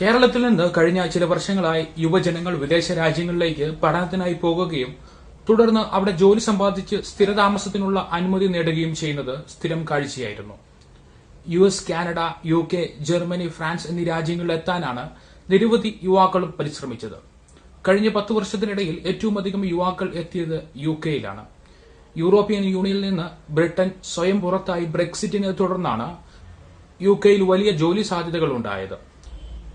കേരളത്തിൽ നിന്ന് കഴിഞ്ഞ ചില വർഷങ്ങളായി യുവജനങ്ങൾ വിദേശ രാജ്യങ്ങളിലേക്ക് പഠനത്തിനായി പോകുകയും തുടർന്ന് അവിടെ ജോലി സമ്പാദിച്ച് സ്ഥിരതാമസത്തിനുള്ള അനുമതി നേടുകയും ചെയ്യുന്നത് സ്ഥിരം കാഴ്ചയായിരുന്നു. U S Canada U K Germany France എന്നീ രാജ്യങ്ങളിൽ എത്താനാണ് നിരവധി യുവാക്കളും പരിശ്രമിച്ചത്. കഴിഞ്ഞ പത്ത് വർഷത്തിനിടയിൽ ഏറ്റവും അധികം യുവാക്കൾ എത്തിയത് യു കെയിലാണ്. യൂറോപ്യൻ യൂണിയനിൽ നിന്ന് ബ്രിട്ടൻ സ്വയം പുറത്തായി ബ്രെക്സിറ്റിനെ തുടർന്നാണ് യു കെയിൽ വലിയ ജോലി സാധ്യതകൾ ഉണ്ടായത്.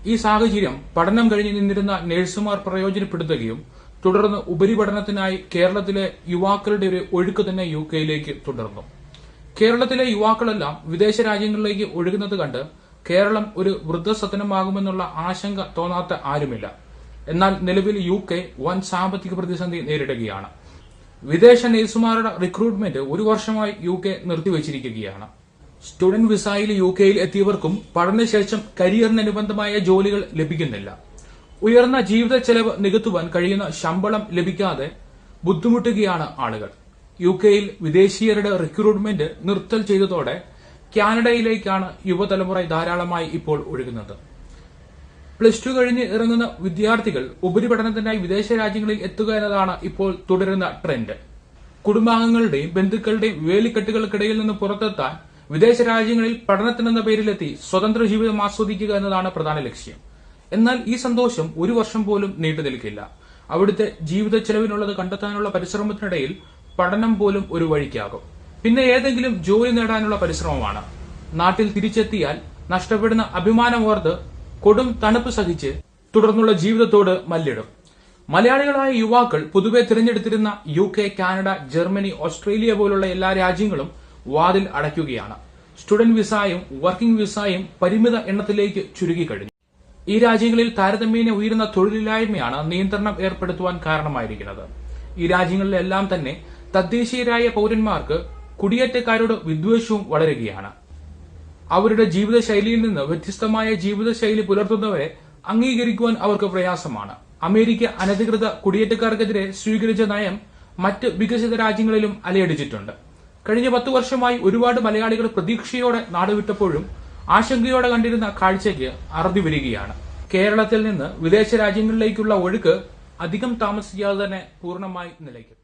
ഈ സാഹചര്യം പഠനം കഴിഞ്ഞ് നിന്നിരുന്ന നഴ്സുമാർ പ്രയോജനപ്പെടുത്തുകയും തുടർന്ന് ഉപരിപഠനത്തിനായി കേരളത്തിലെ യുവാക്കളുടെ ഒരു ഒഴുക്ക് തന്നെ യു കെയിലേക്ക് തുടർന്നു. കേരളത്തിലെ യുവാക്കളെല്ലാം വിദേശ രാജ്യങ്ങളിലേക്ക് ഒഴുകുന്നത് കണ്ട് കേരളം ഒരു വൃദ്ധസദനമാകുമെന്നുള്ള ആശങ്ക തോന്നാത്ത ആരുമില്ല. എന്നാൽ നിലവിൽ യു കെ വൻ സാമ്പത്തിക പ്രതിസന്ധി നേരിടുകയാണ്. വിദേശ നഴ്സുമാരുടെ റിക്രൂട്ട്മെന്റ് ഒരു വർഷമായി യു കെ നിർത്തിവച്ചിരിക്കുകയാണ്. സ്റ്റുഡന്റ് വിസയിൽ യു കെയിൽ എത്തിയവർക്കും പഠനശേഷം കരിയറിനനുബന്ധമായ ജോലികൾ ലഭിക്കുന്നില്ല. ഉയർന്ന ജീവിത ചെലവ് നികത്തുവാൻ കഴിയുന്ന ശമ്പളം ലഭിക്കാതെ ബുദ്ധിമുട്ടുകയാണ് ആളുകൾ. യു കെയിൽ വിദേശീയരുടെ റിക്രൂട്ട്മെന്റ് നിർത്തൽ ചെയ്തതോടെ കാനഡയിലേക്കാണ് യുവതലമുറ ധാരാളമായി ഇപ്പോൾ ഒഴുകുന്നത്. പ്ലസ് ടു കഴിഞ്ഞ് ഇറങ്ങുന്ന വിദ്യാർത്ഥികൾ ഉപരിപഠനത്തിനായി വിദേശ രാജ്യങ്ങളിൽ എത്തുക എന്നതാണ് ഇപ്പോൾ തുടരുന്ന ട്രെൻഡ്. കുടുംബാംഗങ്ങളുടെയും ബന്ധുക്കളുടെയും വേലിക്കെട്ടുകൾക്കിടയിൽ നിന്ന് പുറത്തെത്താൻ വിദേശ രാജ്യങ്ങളിൽ പഠനത്തിനെന്ന പേരിലെത്തി സ്വതന്ത്ര ജീവിതം ആസ്വദിക്കുക എന്നതാണ് പ്രധാന ലക്ഷ്യം. എന്നാൽ ഈ സന്തോഷം ഒരു വർഷം പോലും നീണ്ടു നിൽക്കില്ല. അവിടുത്തെ ജീവിത ചെലവിനുള്ളത് കണ്ടെത്താനുള്ള പരിശ്രമത്തിനിടയിൽ പഠനം പോലും ഒരു വഴിക്കാകും. പിന്നെ ഏതെങ്കിലും ജോലി നേടാനുള്ള പരിശ്രമമാണ്. നാട്ടിൽ തിരിച്ചെത്തിയാൽ നഷ്ടപ്പെടുന്ന അഭിമാനമോർത്ത് കൊടും തണുപ്പ് സഹിച്ച് തുടർന്നുള്ള ജീവിതത്തോട് മല്ലിടും. മലയാളികളായ യുവാക്കൾ പൊതുവെ തിരഞ്ഞെടുത്തിരുന്ന U K Canada Germany Australia പോലുള്ള എല്ലാ രാജ്യങ്ങളും വാതിൽ അടയ്ക്കുകയാണ്. സ്റ്റുഡന്റ് വിസയും വർക്കിംഗ് വിസയും പരിമിത എണ്ണത്തിലേക്ക് ചുരുക്കിക്കഴിഞ്ഞു ഈ രാജ്യങ്ങളിൽ താരതമ്യേന ഉയരുന്ന തൊഴിലില്ലായ്മയാണ് നിയന്ത്രണം ഏർപ്പെടുത്തുവാൻ കാരണമായിരിക്കുന്നത്. ഈ രാജ്യങ്ങളിലെല്ലാം തന്നെ തദ്ദേശീയരായ പൌരന്മാർക്ക് കുടിയേറ്റക്കാരോട് വിദ്വേഷവും വളരുകയാണ്. അവരുടെ ജീവിതശൈലിയിൽ നിന്ന് വ്യത്യസ്തമായ ജീവിതശൈലി പുലർത്തുന്നവരെ അംഗീകരിക്കുവാൻ അവർക്ക് പ്രയാസമാണ്. അമേരിക്ക അനധികൃത കുടിയേറ്റക്കാർക്കെതിരെ സ്വീകരിച്ച നയം മറ്റ് വികസിത രാജ്യങ്ങളിലും അലയടിച്ചിട്ടുണ്ട്. കഴിഞ്ഞ പത്തു വർഷമായി ഒരുപാട് മലയാളികൾ പ്രതീക്ഷയോടെ നാടുവിട്ടപ്പോഴും ആശങ്കയോടെ കണ്ടിരുന്ന കാഴ്ചയ്ക്ക് അറുതി വരികയാണ് കേരളത്തിൽ നിന്ന് വിദേശ രാജ്യങ്ങളിലേക്കുള്ള ഒഴുക്ക് അധികം താമസിക്കാതെ തന്നെ പൂർണമായി നിലയ്ക്കും.